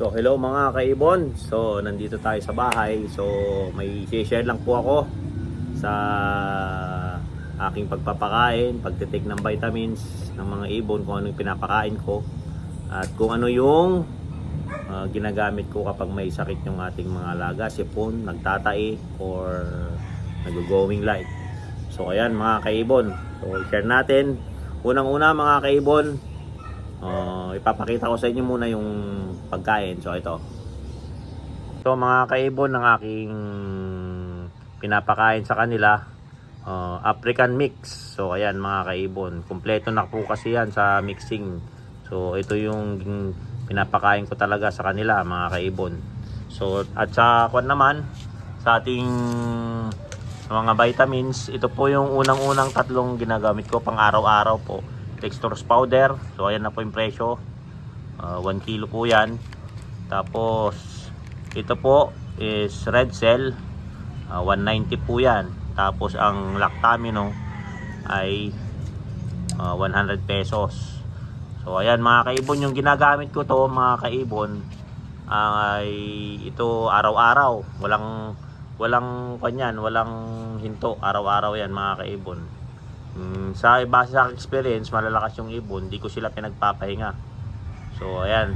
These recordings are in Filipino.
So hello mga kaibon. So nandito tayo sa bahay. So may share lang po ako sa aking pagpapakain, pagtitake ng vitamins ng mga ibon, kung ano pinapakain ko at kung ano yung ah, ginagamit ko kapag may sakit yung ating mga alaga, sipon, nagtatai or nag-going light. So ayan mga kaibon. So share natin. Unang-una mga kaibon, Uh, ipapakita ko sa inyo muna yung pagkain. So ito. So mga kaibon ng aking pinapakain sa kanila, uh, African mix. So ayan mga kaibon, kumpleto na po kasi yan sa mixing. So ito yung pinapakain ko talaga sa kanila mga kaibon. So at sa kwan naman sa ating mga vitamins, ito po yung unang-unang tatlong ginagamit ko pang araw-araw po dextrose powder. So ayan na po yung presyo. 1 kilo po 'yan. Tapos ito po is red cell. Ah, 190 po 'yan. Tapos ang lactamino ay ah, 100 pesos. So ayan mga kaibon yung ginagamit ko to mga kaibon ay ito araw-araw. Walang walang kanyan, walang hinto. Araw-araw 'yan mga kaibon. Mm, sa base sa experience, malalakas yung ibon, di ko sila pinagpapahinga. So, ayan.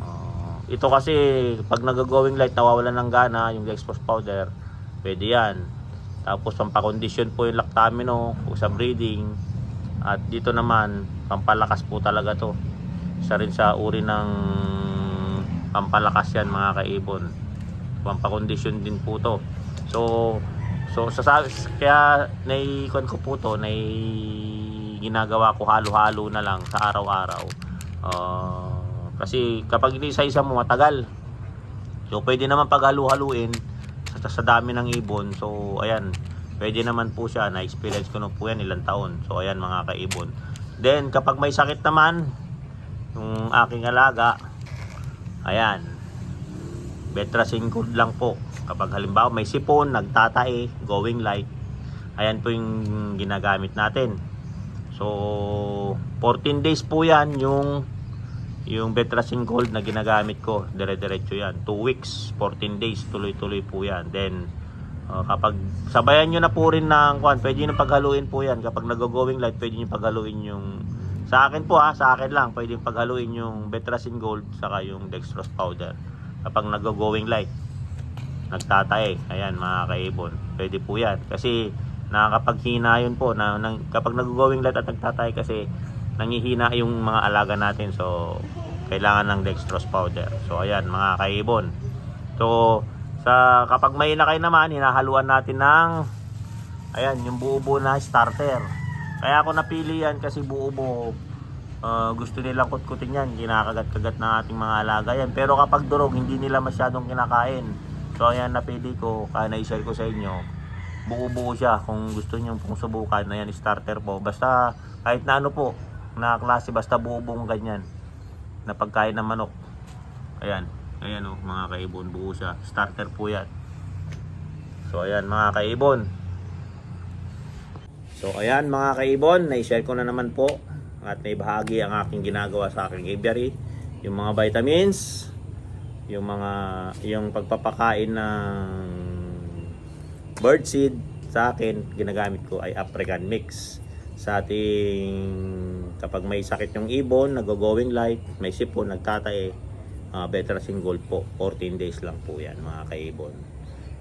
Uh, ito kasi, pag nag-going light, nawawalan ng gana, yung Dexpose powder, pwede yan. Tapos, pampakondisyon po yung lactamino sa breeding. At dito naman, pampalakas po talaga to. Isa rin sa uri ng pampalakas yan mga kaibon. Pampakondisyon din po to. So, So sa kaya naikon ko po to, nai ginagawa ko halo-halo na lang sa araw-araw. Uh, kasi kapag inisa-isa mo matagal. So pwede naman paghalo-haluin sa, sa dami ng ibon. So ayan, pwede naman po siya. Na-experience ko na po yan ilang taon. So ayan mga kaibon. Then kapag may sakit naman, yung aking alaga, ayan, Betracin good lang po. Kapag halimbawa may sipon, nagtatae, going light, ayan po yung ginagamit natin. So, 14 days po yan yung yung Betracin Gold na ginagamit ko. Dire-diretso yan. 2 weeks, 14 days, tuloy-tuloy po yan. Then, uh, kapag sabayan nyo na po rin ng kwan, pwede nyo paghaluin po yan. Kapag nag-going light, pwede nyo paghaluin yung sa akin po ha, sa akin lang, pwede paghaluin yung Betracin Gold saka yung Dextrose Powder kapag nag-going light nagtatae. Ayan mga kaibon. Pwede po yan. Kasi nakakapaghina yun po na, nang, kapag nag-going light at nagtatae kasi nangihina yung mga alaga natin. So kailangan ng dextrose powder. So ayan mga kaibon. So sa kapag may ilakay naman hinahaluan natin ng ayan yung buo-buo na starter. Kaya ako napili yan kasi buo-buo uh, gusto nilang kutkutin yan, kinakagat-kagat ng ating mga alaga yan. Pero kapag durog, hindi nila masyadong kinakain. So ayan, napili ko, kaya na-share ko sa inyo. Buo-buo siya kung gusto niyo pong subukan. Ayan, starter po. Basta kahit na ano po, na klase, basta buo-buong ganyan. Na pagkain ng manok. Ayan, ayan o, oh, mga kaibon, buo siya. Starter po yan. So ayan, mga kaibon. So ayan mga kaibon, na-share ko na naman po at naibahagi ang aking ginagawa sa aking aviary. Yung mga vitamins yung mga yung pagpapakain ng birdseed sa akin ginagamit ko ay African mix. Sa ating kapag may sakit yung ibon nag-going light may sipon nagtatae uh, better single po. 14 days lang po yan mga kaibon.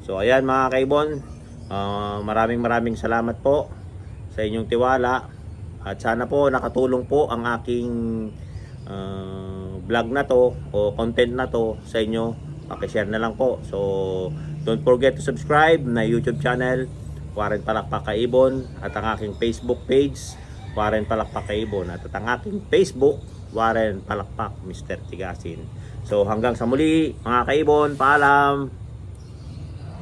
So ayan mga kaibon uh, maraming maraming salamat po sa inyong tiwala at sana po nakatulong po ang aking uh, vlog na to o content na to sa inyo. Pakishare na lang po. So, don't forget to subscribe na YouTube channel, Warren Palakpak Kaibon, at ang aking Facebook page, Warren Palakpak Kaibon, at ang aking Facebook, Warren Palakpak Mr. Tigasin. So, hanggang sa muli, mga kaibon, paalam!